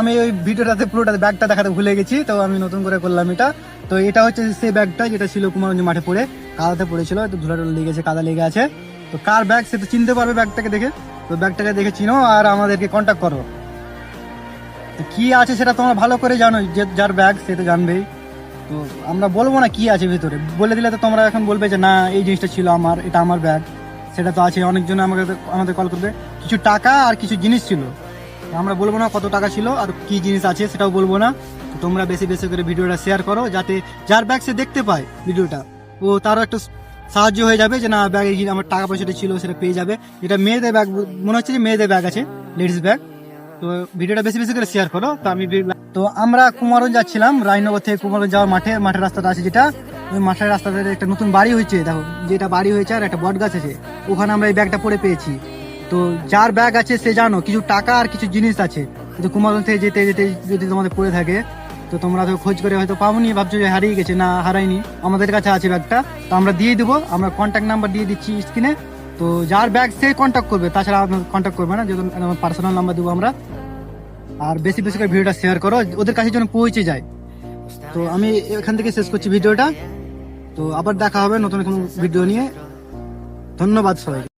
আমি ওই ভিডিওটাতে পুরোটা ব্যাগটা দেখাতে ভুলে গেছি, তো আমি নতুন করে করলাম এটা। তো এটা হচ্ছে সেই ব্যাগটা যেটা ছিল কুমারগঞ্জ মাঠে পড়ে, কাদাতে পড়েছিল, তো ধুলা লেগেছে কাদা লেগে আছে। তো কার ব্যাগ সে তো চিনতে পারবে ব্যাগটাকে দেখে। তো ব্যাগটাকে দেখে চিনো আর আমাদেরকে কন্ট্যাক্ট করো। তো কি আছে সেটা তোমরা ভালো করে জানো, যে যার ব্যাগ সে তো জানবেই। তো আমরা বলব না কি আছে ভিতরে। বলে দিলে তো তোমরা এখন বলবে যে, না, এই জিনিসটা ছিল আমার, এটা আমার ব্যাগ। সেটা তো আছে, অনেকজন আমাকে আমাদের কল করবে। কিছু টাকা আর কিছু জিনিস ছিল। আমরা বলব না কত টাকা ছিল আর কি জিনিস আছে সেটাও বলব না। তোমরা বেশি বেশি করে ভিডিওটা শেয়ার করো যাতে যার ব্যাগ সে দেখতে পায় ভিডিওটা। ও তারও একটু সাহায্য হয়ে যাবে যে না ব্যাগে আমার টাকা পয়সাটা ছিল সেটা পেয়ে যাবে। এটা মেয়েদের ব্যাগ মনে হচ্ছে যে মেয়েদের ব্যাগ আছে লেডিস ব্যাগ তো ভিডিওটা বেশি বেশি করে শেয়ার করো। তো আমি তো আমরা কুমারগঞ্জ যাচ্ছিলাম, রায়নগর থেকে কুমারগঞ্জ যাওয়ার মাঠে, মাঠের রাস্তাটা আছে যেটা। ওই মাঠের রাস্তাতে একটা নতুন বাড়ি হয়েছে, দেখো, যেটা বাড়ি হয়েছে আর একটা বট গাছ আছে। ওখানে আমরা এই ব্যাগটা পরে পেয়েছি। তো যার ব্যাগ আছে সে জানো, কিছু টাকা আর কিছু জিনিস আছে। তো কুমারগঞ্জ থেকে যেতে যেতে যদি তোমাদের পড়ে থাকে। তো তোমরা তো খোঁজ করে হয়তো পাওনি, ভাবছ যে হারিয়ে গেছে, না, হারায়নি। আমাদের কাছে আছে ব্যাগটা তো আমরা দিয়ে দেবো, আমরা কন্ট্যাক্ট নাম্বার দিয়ে দিচ্ছি স্ক্রিনে তো যার ব্যাগ সে কন্ট্যাক্ট করবে, তাছাড়া কন্ট্যাক্ট করবে না, যেহেতু আমার পার্সোনাল নাম্বার দেবো আমরা। আর বেশি বেশি করে ভিডিওটা শেয়ার করো, ওদের কাছে যেন পৌঁছে যায়। তো আমি এখান থেকে শেষ করছি ভিডিওটা। তো আবার দেখা হবে নতুন কোনো ভিডিও নিয়ে। ধন্যবাদ সবাই